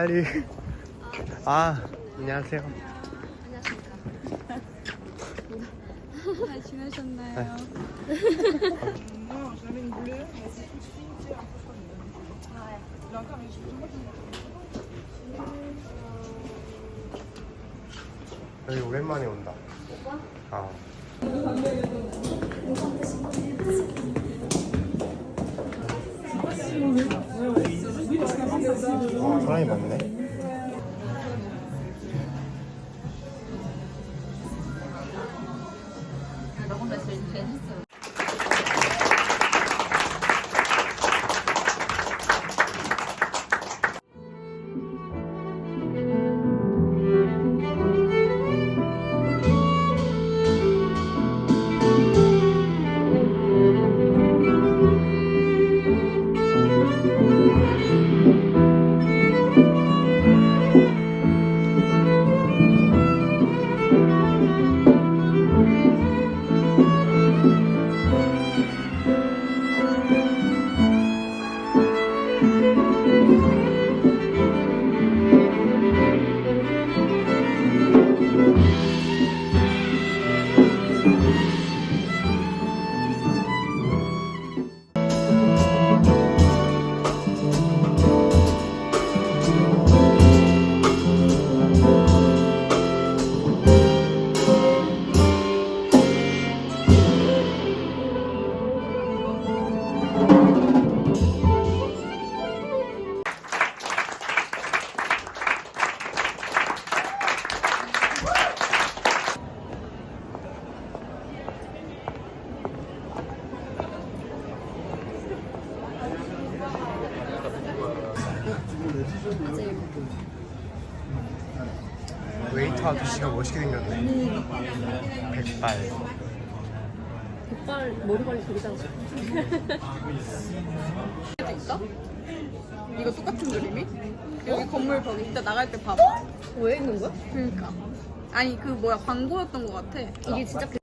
살리. 아, 안녕하세요. 잘 지내셨나요? 여기 오랜만에 온다. 아. 아, 사람이 많네. 아저씨가 멋있게 생겼네. 백발. 백발 머리 관리 되게 잘하시고 있어? 이거 똑같은 그림이? 여기 건물 벽에 이따 나갈 때 봐봐. 왜 있는 거야? 그러니까. 아니 그 뭐야 광고였던 것 같아. 이게 진짜 그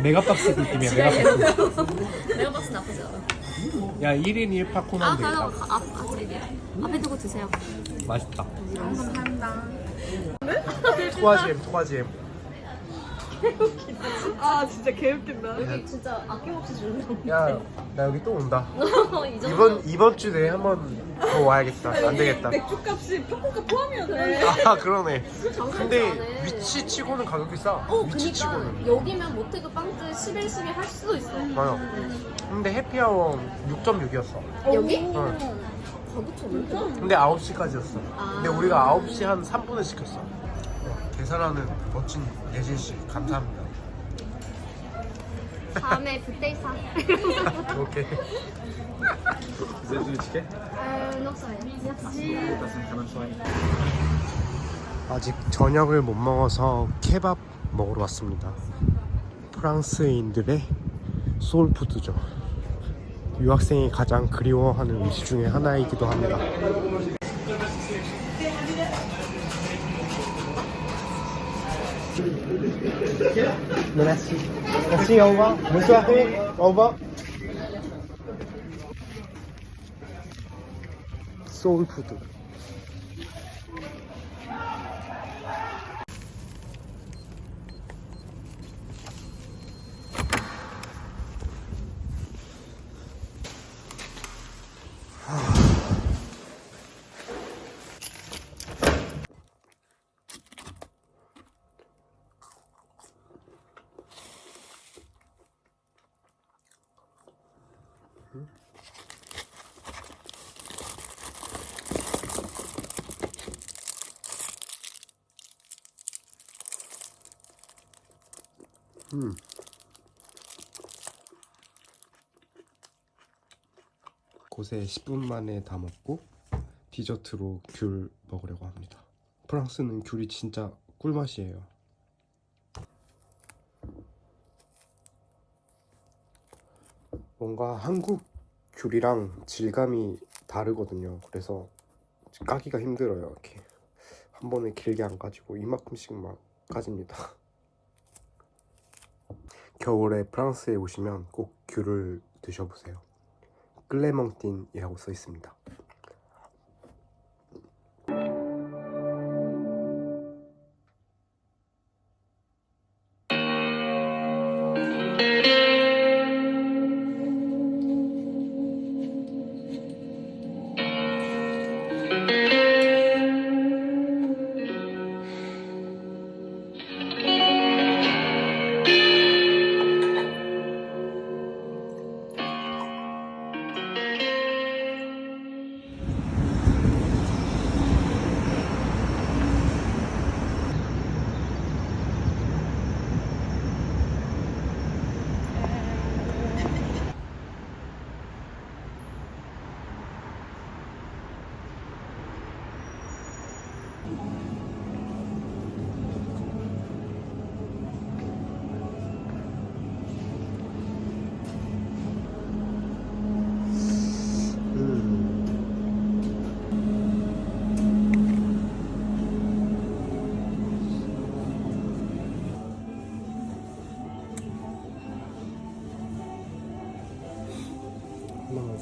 메가박스 느낌이야, 메가박스. 내가 봤을 때 나쁘지 않아 야, 1인 1파 아 코만 가요 되겠다. 앞, 앞에 이게 앞에 두고 드세요 맛있다. 감사합니다. 토아지엠, 토아지엠. 아 진짜 개웃긴다. 여기 진짜 아낌없이 주는 거 야, 나 여기 또 온다. 이 정도 이번 이번 주 내에 한 번 더 와야겠다. 안 되겠다. 맥주값이 평균값 포함이었네. 아 그러네. 근데. 위치 치고는 가격이 싸. 어 위치 그니까 치고는. 여기면 모태그 빵집 11, 12 할 수도 있어 맞아. 근데 해피아워 6.6이었어. 여기? 응. 가구처 왜 이렇게 근데 9시까지였어. 아. 근데 우리가 9시 한 3분을 시켰어. 어, 계산하는 멋진 예진 씨 감사합니다. 다음에 굿데이 사 오케이. Vous êtes du ticket 아, 녹사요 Vous passez une très bonne soirée. 아직 저녁을 못 먹어서 케밥 먹으러 왔습니다. 프랑스인들의 소울푸드죠. 유학생이 가장 그리워하는 음식 중에 하나이기도 합니다. 소울푸드. 곳에 10분 만에 다 먹고 디저트로 귤 먹으려고 합니다. 프랑스는 귤이 진짜 꿀맛이에요. 뭔가 한국 귤이랑 질감이 다르거든요. 그래서 까기가 힘들어요. 이렇게 한 번에 길게 안 까지고 이만큼씩만 까집니다. 겨울에 프랑스에 오시면 꼭 귤을 드셔보세요. 클레멍틴이라고 써 있습니다.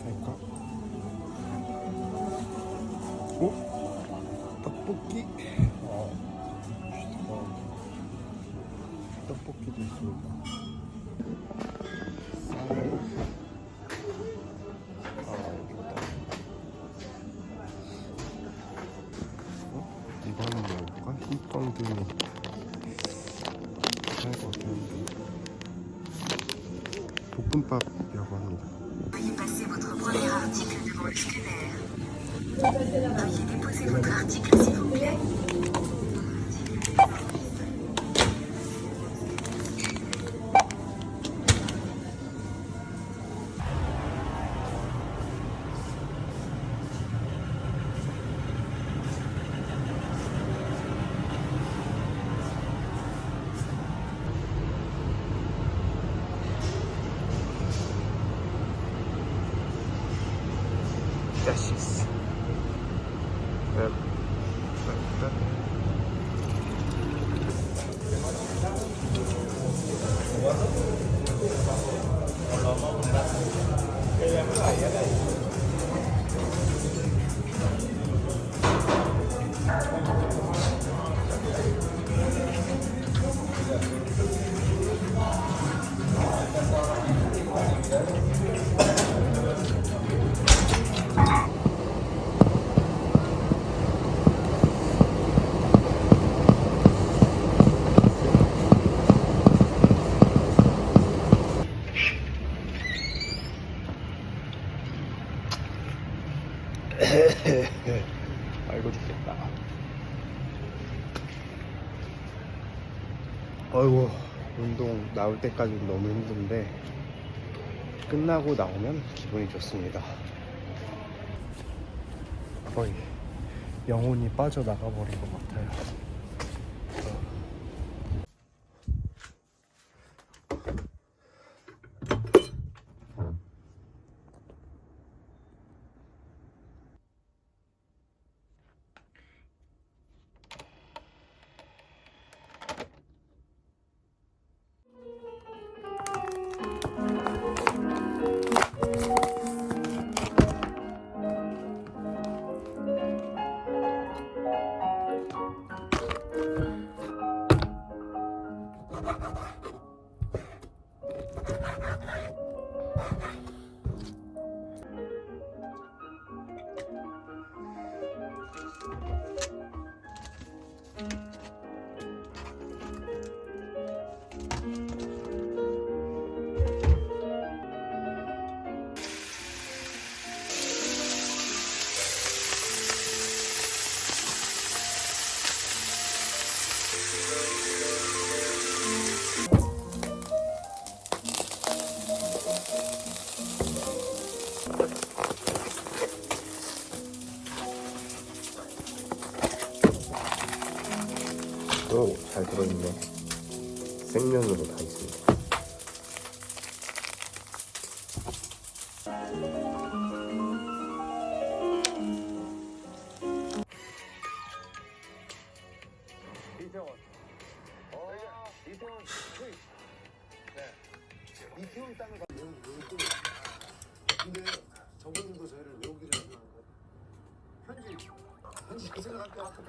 살까? 어? 떡볶이? 어. 어. 떡볶이도 있습니다. 쌀. 아, 같은데. 볶음밥이라고 합니다. Veuillez passer votre premier article devant le scanner. Veuillez déposer votre article s'il vous plaît. Justice. 나올 때까지 너무 힘든데 끝나고 나오면 기분이 좋습니다. 거의 영혼이 빠져나가 버린 것 같아요.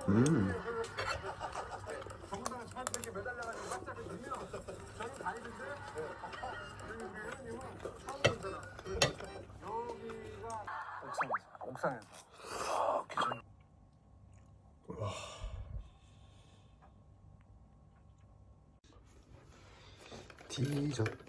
음. 디저트.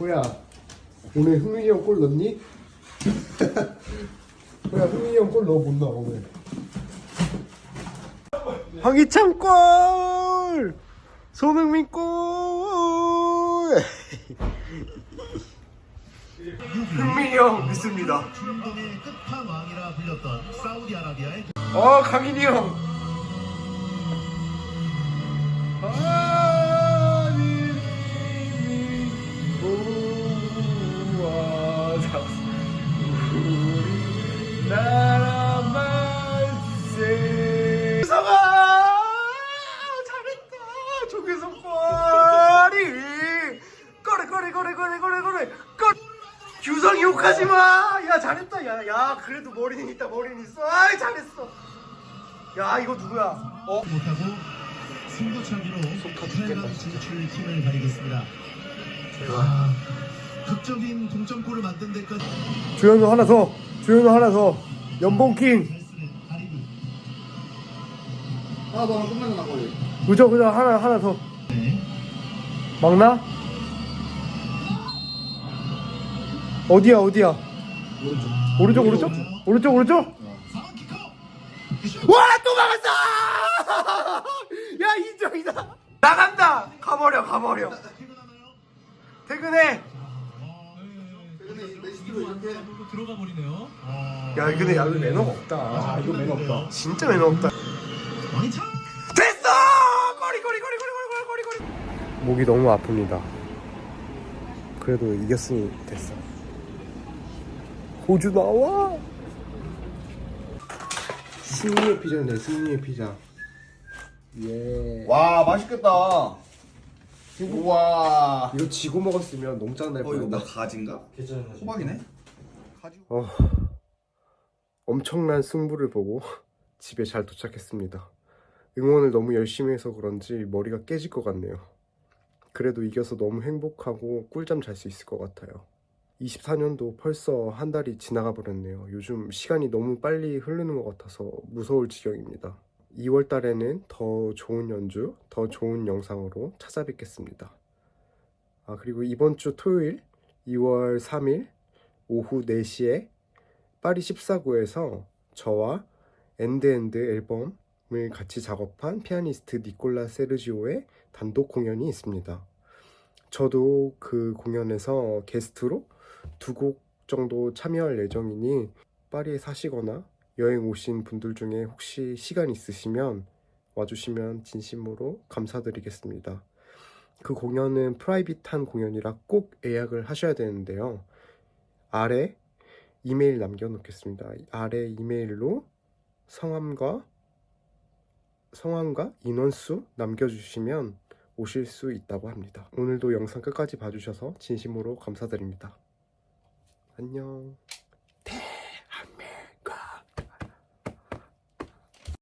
호야 오늘 흥민이 형 골 넣니? 호야 흥민이 형 골 넣어 못 넣어 오늘 황희찬 골! 손흥민 골! 흥민이 형 믿습니다 중동의 끝판왕이라 불렸던 사우디아라비아의 어 강인이 형 야 이거 누구야? 어? 못하고 승부차기로 8강 진출 힘을 다리겠습니다. 아, 극적인 동점골을 만든 데까지 조현우 하나 더. 조현우 하나 더. 연봉킹. 하나 더 하면 끝나는 나거리. 그죠 그죠 하나 하나 더. 네. 막나? 어디야 어디야? 오른쪽 오른쪽 오른쪽 오른쪽. 와또 막았어! 야 인정이다. 나간다. 가버려 가버려. 퇴근해. 들어가 버리네요. 아, 야 근데 야 이거 매너가 없다. 아, 이거 매너 없다. 진짜 매너 없다. 됐어! 꼬리 꼬리 꼬리 꼬리 꼬리 꼬리 꼬리 꼬리 목이 너무 아픕니다 그래도 이겼으니 됐어 호주 나와 승리의 피자네 승리의 피자 예 와 맛있겠다. 우와. 이거 지고 먹었으면 너무 짠날 어 이거 뻔했다 뭐 가지인가? 호박이네. 어, 엄청난 승부를 보고 집에 잘 도착했습니다. 응원을 너무 열심히 해서 그런지 머리가 깨질 것 같네요. 그래도 이겨서 너무 행복하고 꿀잠 잘 수 있을 것 같아요. 24년도 벌써 한 달이 지나가 버렸네요. 요즘 시간이 너무 빨리 흐르는 것 같아서 무서울 지경입니다. 2월 달에는 더 좋은 연주, 더 좋은 영상으로 찾아뵙겠습니다. 아, 그리고 이번 주 토요일 2월 3일 오후 4시에 파리 14구에서 저와 엔드엔드 앨범을 같이 작업한 피아니스트 니콜라 세르지오의 단독 공연이 있습니다. 저도 그 공연에서 게스트로 두 곡 정도 참여할 예정이니 파리에 사시거나 여행 오신 분들 중에 혹시 시간 있으시면 와주시면 진심으로 감사드리겠습니다. 그 공연은 프라이빗한 공연이라 꼭 예약을 하셔야 되는데요. 아래 이메일 남겨놓겠습니다. 아래 이메일로 성함과 성함과 인원수 남겨주시면 오실 수 있다고 합니다. 오늘도 영상 끝까지 봐주셔서 진심으로 감사드립니다. 안녕.